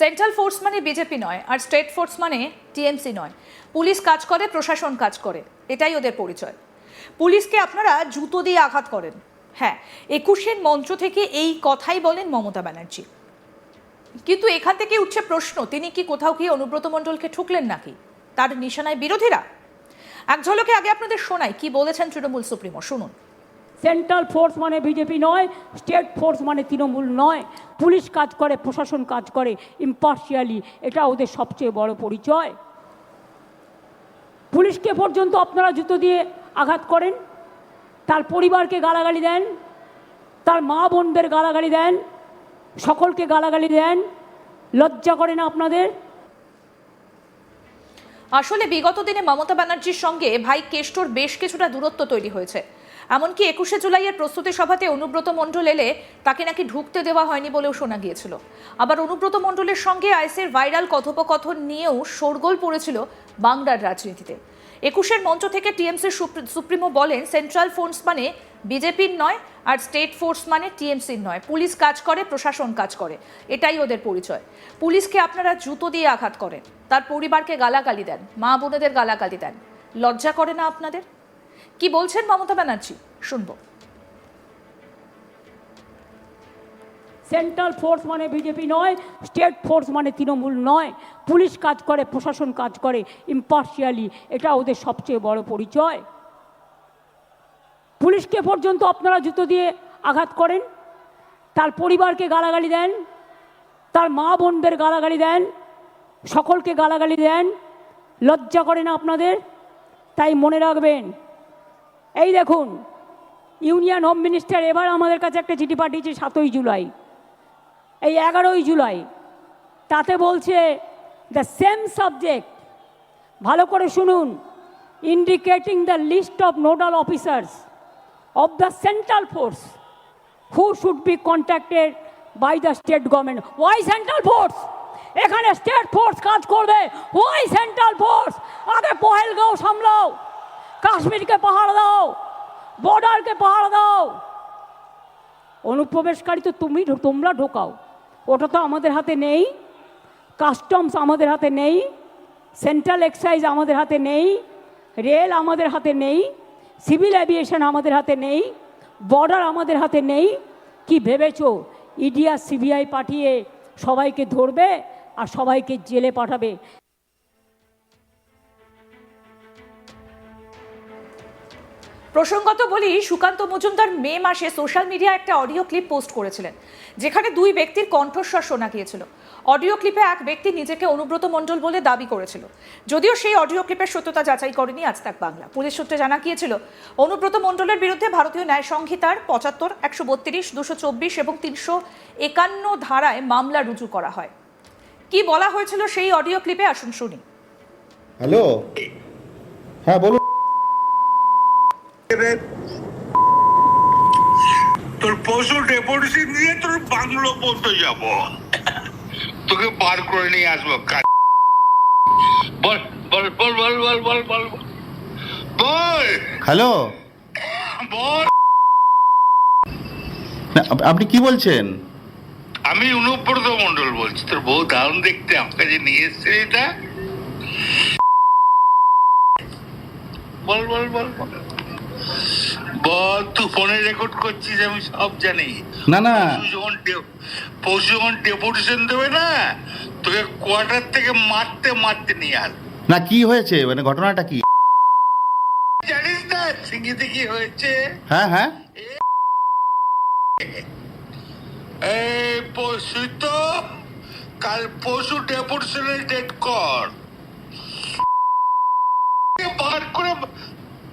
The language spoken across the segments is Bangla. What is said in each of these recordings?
সেন্ট্রাল ফোর্স মানে বিজেপি নয়, আর স্টেট ফোর্স মানে টিএমসি নয়। পুলিশ কাজ করে, প্রশাসন কাজ করে। এটাই ওদের পরিচয়। পুলিশকে আপনারা জুতো দিয়ে আঘাত করেন। হ্যাঁ একুশের মঞ্চ থেকে এই কথাই বলেন মমতা ব্যানার্জি। কিন্তু এখান থেকে উঠছে প্রশ্ন, তিনি কি কোথাও কি অনুব্রত মণ্ডলকে ঠুকলেন নাকি? তার নিশানায় বিরোধীরা? এক ঝলকে আগে আপনাদের শোনাই, কি বলেছেন তৃণমূল সুপ্রিমো, শুনুন। সেন্ট্রাল ফোর্স মানে বিজেপি নয়, স্টেট ফোর্স মানে তৃণমূল নয়। পুলিশ কাজ করে, প্রশাসন কাজ করে ইম্পার্শিয়ালি এটা ওদের সবচেয়ে বড় পরিচয়। পুলিশকে পর্যন্ত আপনারা জুতো দিয়ে আঘাত করেন, তার পরিবারকে গালাগালি দেন, তার মা বোনদের গালাগালি দেন, সকলকে গালাগালি দেন, লজ্জা করে না আপনাদের? আসলে বিগত দিনে মমতা ব্যানার্জির সঙ্গে ভাই কেষ্টর বেশ কিছুটা দূরত্ব তৈরি হয়েছে। এমনকি একুশে জুলাইয়ের প্রস্তুতি সভাতে অনুব্রত মণ্ডল এলে তাকে নাকি ঢুকতে দেওয়া হয়নি বলেও শোনা গিয়েছিল। আবার অনুব্রত মণ্ডলের সঙ্গে আইসের ভাইরাল কথোপকথন নিয়েও শোরগোল পড়েছিল বাংলার রাজনীতিতে। একুশের মঞ্চ থেকে টিএমসির সুপ্রিমো বলেন, সেন্ট্রাল ফোর্স মানে বিজেপির নয় আর স্টেট ফোর্স মানে টিএমসির নয়। পুলিশ কাজ করে, প্রশাসন কাজ করে। এটাই ওদের পরিচয়। পুলিশকে আপনারা জুতো দিয়ে আঘাত করেন। তার পরিবারকে গালাগালি দেন। মা বোনেদের গালাগালি দেন। লজ্জা করে না আপনাদের? কি বলছেন মমতা ব্যানার্জি? শুনব। সেন্ট্রাল ফোর্স মানে বিজেপি নয় স্টেট ফোর্স মানে তৃণমূল নয়। পুলিশ কাজ করে, প্রশাসন কাজ করে ইম্পার্শিয়ালি এটা ওদের সবচেয়ে বড় পরিচয়। পুলিশকে পর্যন্ত আপনারা জুতো দিয়ে আঘাত করেন, তার পরিবারকে গালাগালি দেন, তার মা বোনদের গালাগালি দেন, সকলকে গালাগালি দেন, লজ্জা করে না আপনাদের? তাই মনে রাখবেন এই দেখুন, ইউনিয়ন হোম মিনিস্টার এবার আমাদের কাছে একটা চিঠি পাঠিয়েছে সাতই জুলাই, এই এগারোই জুলাই। তাতে বলছে দ্য সেম সাবজেক্ট ভালো করে শুনুন indicating the list of nodal officers of the central force who should be contacted by the state government why central force এখানে স্টেট ফোর্স কাজ করবে। ওয়াই সেন্ট্রাল ফোর্স আগে পহেলগাঁও সামলাও, কাশ্মীরকে পাহাড় দাও। বর্ডারকে পাহাড় দাও। অনুপ্রবেশকারী তো তুমি তোমরা ঢোকাও। ওটা তো আমাদের হাতে নেই। কাস্টমস আমাদের হাতে নেই। সেন্ট্রাল এক্সাইজ আমাদের হাতে নেই। রেল আমাদের হাতে নেই। সিভিল অ্যাভিয়েশন আমাদের হাতে নেই। বর্ডার আমাদের হাতে নেই। কি ভেবেছো? ইডিয়া, সিবিআই পাঠিয়ে সবাইকে ধরবে আর সবাইকে জেলে পাঠাবে। প্রসঙ্গত বলি, সুকান্ত মজুমদার মে মাসে সোশ্যাল মিডিয়ায় একটা অডিও ক্লিপ পোস্ট করেছিলেন, যেখানে দুই ব্যক্তির কণ্ঠস্বর শোনা গিয়েছিল। অডিও ক্লিপে এক ব্যক্তি নিজেকে অনুব্রত মণ্ডল বলে দাবি করেছিল। যদিও সেই অডিও ক্লিপের সত্যতা যাচাই করেনি আজ তাক বাংলা। পুলিশ সূত্রে জানা গিয়েছিল, অনুব্রত মণ্ডলের বিরুদ্ধে ভারতীয় ন্যায় সংহিতার পঁচাত্তর, একশো বত্রিশ, দুশো চব্বিশ এবং তিনশো একান্ন ধারায় মামলা রুজু করা হয়। কি বলা হয়েছিল সেই অডিও ক্লিপে আসুন শুনি। হ্যালো? হ্যাঁ বলুন। তোর পশু ডেপুটেশন দিয়ে তোর বাংলো পর্যন্ত যাব। তোকে বার করে নিয়ে আসব বল বল বল বল বল বল বল বল। বল। হ্যালো। বল। আপনি কি বলছেন? আমি অনুব্রত মন্ডল বলছি তোর বউ দারুণ দেখতে আমার কাছে নিয়ে এসছে এটা। বল বল বল বল। বল তুই ফোনে রেকর্ড করছিস আমি সব জানি। না না। যখন পশু যখন ডেপুটেশন দেবে না তোকে কোয়ার্টার থেকে মারতে মারতে নিয়ে আস। না কি হয়েছে? মানে ঘটনাটা কি? জানিস না সিঙ্গিতে কি হয়েছে। হ্যাঁ হ্যাঁ। এই পশু তো কাল পশু ডেপুটেশনের ডেট কর বার করে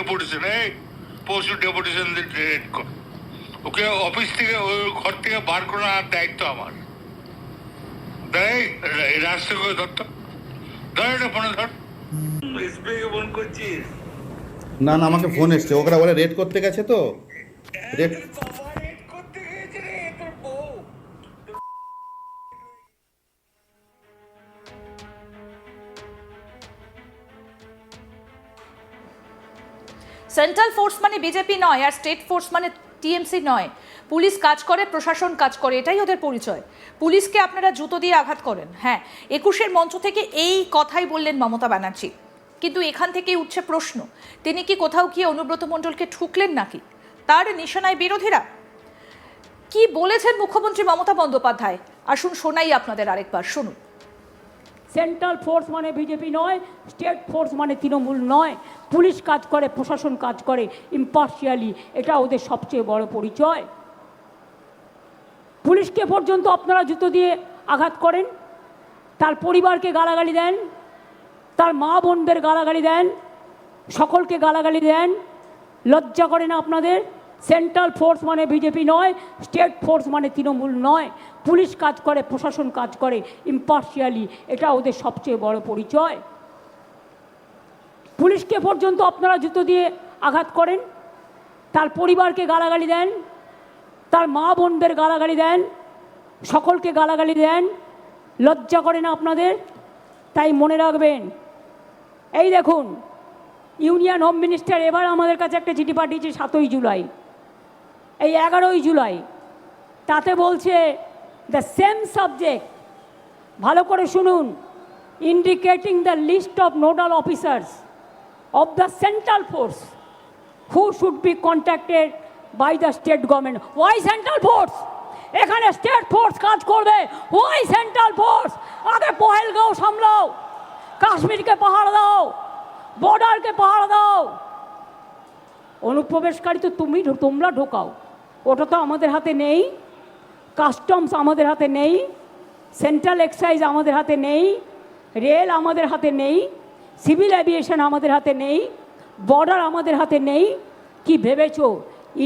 ডেপুটেশন এই পরশু ডেপুটেশন রেড কর। ওকে অফিস থেকে ওই ঘর থেকে বার করার দায়িত্ব আমার। দেয় রাস্তা করে ধর এটা ফোনে ধর। ফোন করছিস? না না আমাকে ফোন এসছে। ওরা বলে রেড করতে গেছে তো। রেড সেন্ট্রাল ফোর্স মানে বিজেপি নয় আর স্টেট ফোর্স মানে টিএমসি নয়। পুলিশ কাজ করে, প্রশাসন কাজ করে, এটাই ওদের পরিচয়। পুলিশকে আপনারা জুতো দিয়ে আঘাত করেন হ্যাঁ। একুশের মঞ্চ থেকে এই কথাই বললেন মমতা ব্যানার্জি। কিন্তু এখান থেকেই উঠছে প্রশ্ন, তিনি কি কোথাও গিয়ে অনুব্রত মণ্ডলকে ঠুকলেন নাকি? তার নিশানায় বিরোধীরা? কি বলেছেন মুখ্যমন্ত্রী মমতা বন্দ্যোপাধ্যায়? আসুন শোনাই আপনাদের আরেকবার, শুনুন। সেন্ট্রাল ফোর্স মানে বিজেপি নয় স্টেট ফোর্স মানে তৃণমূল নয়। পুলিশ কাজ করে, প্রশাসন কাজ করে ইম্পার্শিয়ালি এটা ওদের সবচেয়ে বড় পরিচয়। পুলিশকে পর্যন্ত আপনারা জুতো দিয়ে আঘাত করেন, তার পরিবারকে গালাগালি দেন, তার মা বোনদের গালাগালি দেন, সকলকে গালাগালি দেন, লজ্জা করে না আপনাদের? সেন্ট্রাল ফোর্স মানে বিজেপি নয়, স্টেট ফোর্স মানে তৃণমূল নয়। পুলিশ কাজ করে, প্রশাসন কাজ করে ইম্পার্শিয়ালি এটা ওদের সবচেয়ে বড় পরিচয়। পুলিশকে পর্যন্ত আপনারা জুতো দিয়ে আঘাত করেন, তার পরিবারকে গালাগালি দেন, তার মা বোনদের গালাগালি দেন, সকলকে গালাগালি দেন, লজ্জা করে না আপনাদের? তাই মনে রাখবেন, এই দেখুন, ইউনিয়ন হোম মিনিস্টার এবার আমাদের কাছে একটা চিঠি পাঠিয়েছে সাতই জুলাই। এই এগারোই জুলাই, তাতে বলছে দ্য সেম সাবজেক্ট ভালো করে শুনুন indicating the list of nodal officers of the central force who should be contacted by the state government why central force এখানে স্টেট ফোর্স কাজ করবে। ওয়াই সেন্ট্রাল ফোর্স আগে পহেলগাঁও সামলাও। কাশ্মীরকে পাহাড় দাও। বর্ডারকে পাহাড় দাও। অনুপ্রবেশকারী তো তুমি তোমরা ঢোকাও। ওটা তো আমাদের হাতে নেই। কাস্টমস আমাদের হাতে নেই। সেন্ট্রাল এক্সাইজ আমাদের হাতে নেই। রেল আমাদের হাতে নেই। সিভিল অ্যাভিয়েশন আমাদের হাতে নেই বর্ডার আমাদের হাতে নেই। কি ভেবেছো?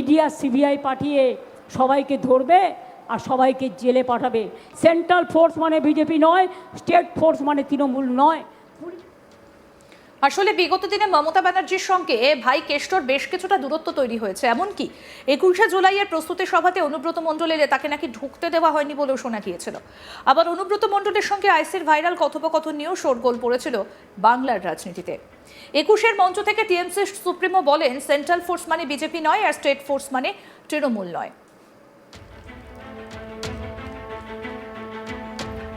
ইডিয়া সিবিআই পাঠিয়ে সবাইকে ধরবে আর সবাইকে জেলে পাঠাবে। সেন্ট্রাল ফোর্স মানে বিজেপি নয় স্টেট ফোর্স মানে তৃণমূল নয়। আসলে বিগত দিনে মমতা ব্যানার্জির সঙ্গে ভাই কেষ্টর বেশ কিছুটা দূরত্ব তৈরি হয়েছে। এমনকি একুশে জুলাইয়ের প্রস্তুতি সভাতে অনুব্রত মণ্ডল এলে তাকে নাকি ঢুকতে দেওয়া হয়নি বলেও শোনা গিয়েছিল। আবার অনুব্রত মণ্ডলের সঙ্গে আইসির ভাইরাল কথোপকথন নিয়েও শোরগোল পড়েছিল বাংলার রাজনীতিতে। একুশের মঞ্চ থেকে টিএমসি সুপ্রিমো বলেন, সেন্ট্রাল ফোর্স মানে বিজেপি নয় আর স্টেট ফোর্স মানে তৃণমূল নয়।